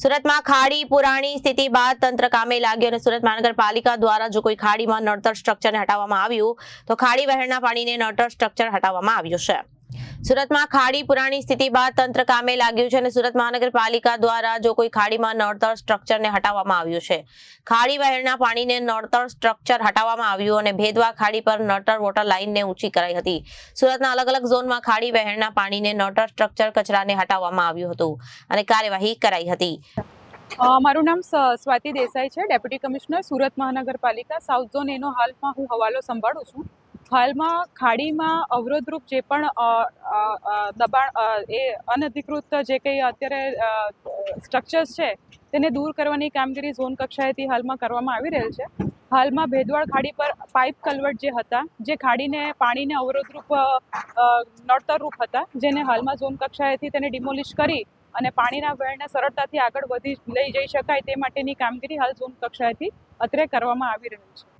સુરતમાં ખાડી પુરાણી સ્થિતિ બાદ તંત્ર કામે લાગ્યું અને સુરત મહાનગરપાલિકા દ્વારા જો કોઈ ખાડીમાં નડતર સ્ટ્રક્ચરને હટાવવામાં આવ્યું, તો ખાડી વહેણના પાણીને નડતર સ્ટ્રક્ચર હટાવવામાં આવ્યું છે. સુરતમાં ખાડી પુરાણી સ્થિતિ બાદ તંત્ર કામે લાગ્યું છે અને સુરત મહાનગરપાલિકા દ્વારા જો કોઈ ખાડીમાં નડતર સ્ટ્રક્ચરને હટાવવામાં આવ્યું છે. ખાડી વહેણના પાણીને નળતર સ્ટ્રક્ચર હટાવવામાં આવ્યું અને ભેદવા ખાડી પર નડતર વોટર લાઇનને ઊંચી કરાઈ હતી. સુરતના અલગ અલગ ઝોનમાં ખાડી વહેણના પાણીને નડતર સ્ટ્રક્ચર કચરાને હટાવવામાં આવ્યું હતું અને કાર્યવાહી કરાઈ હતી. મારું નામ સ્વાતિ દેસાઈ છે, ડેપ્યુટી કમિશનર સુરત મહાનગરપાલિકા. સાઉથ ઝોન એનો હાલમાં હું હવાલો સંભાળું છું. હાલમાં ખાડીમાં અવરોધરૂપ જે પણ દબાણ એ અનધિકૃત જે કંઈ અત્યારે સ્ટ્રક્ચર્સ છે, તેને દૂર કરવાની કામગીરી ઝોન કક્ષાએથી હાલમાં કરવામાં આવી રહેલ છે. હાલમાં ભેદવાળ ખાડી પર પાઇપ કલવર્ટ જે હતા, જે ખાડીને પાણીને અવરોધરૂપ નડતરરૂપ હતા, જેને હાલમાં ઝોન કક્ષાએથી તેને ડિમોલિશ કરી અને પાણીના વેળને સરળતાથી આગળ વધી, લઈ જઈ શકાય તે માટેની કામગીરી હાલ ઝોન કક્ષાએથી અત્રે કરવામાં આવી રહી છે.